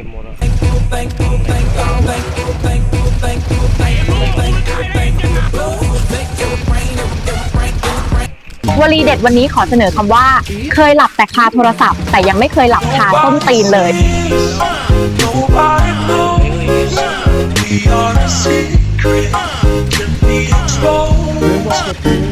ต็มหมดแล้ววลีเด็ดวันนี้ขอเสนอคำว่า เคยหลับแต่คาโทรศัพท์ แต่ยังไม่เคยหลับคาต้นตีนเลย We are a secret to be exposed.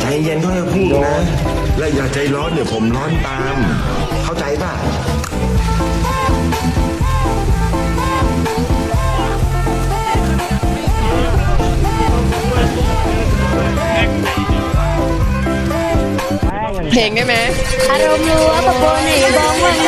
ใจเย็นค่อยๆพูดนะ และอย่าใจร้อนเดี๋ยวผมร้อนตาม เข้าใจป่ะเพลงได้ไหมอารมณ์รัวประโกนให้บ้องวัง